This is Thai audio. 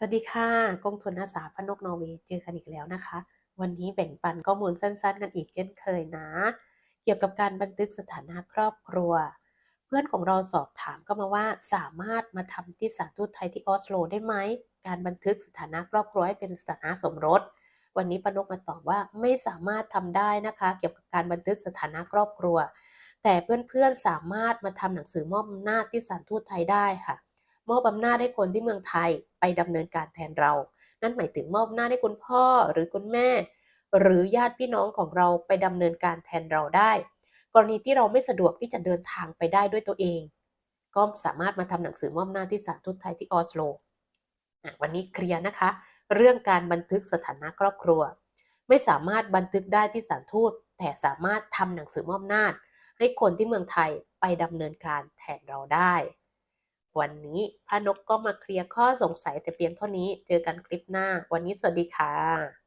สวัสดีค่ะกองทุนอาสาพนกนอร์เวย์เจอกันอีกแล้วนะคะ วันนี้แบ่งปันข้อมูลสั้นๆ กันอีกเช่นเคยนะ เกี่ยวกับการบันทึกสถานะครอบครัว เพื่อนของเราสอบถามก็มาว่าสามารถมาทำที่สถานทูตไทยที่ออสโลได้ไหม การบันทึกสถานะครอบครัวให้เป็นสถานะสมรส วันนี้ปนกมาตอบว่าไม่สามารถทำได้นะคะ เกี่ยวกับการบันทึกสถานะครอบครัว แต่เพื่อนๆสามารถมาทำหนังสือมอบอำนาจที่สถานทูตไทยได้ค่ะ มอบอำนาจให้คนที่เมืองไทยไปดำเนินการแทนเรา นั่นหมายถึงมอบอำนาจให้คุณพ่อหรือคุณแม่ หรือญาติพี่น้องของเราไปดำเนินการแทนเราได้ กรณีที่เราไม่สะดวกที่จะเดินทางไปได้ด้วยตัวเอง ก็สามารถมาทำหนังสือมอบอำนาจที่สถานทูตไทยที่ออสโลวันนี้เคลียร์นะคะ เรื่องการบันทึกสถานะครอบครัว ไม่สามารถบันทึกได้ที่สถานทูตแต่สามารถทำหนังสือมอบอำนาจ ให้คนที่เมืองไทยไปดำเนินการแทนเราได้ วันนี้พานกก็มาเคลียร์ข้อสงสัยแต่เพียงเท่านี้ เจอกันคลิปหน้า วันนี้สวัสดีค่ะ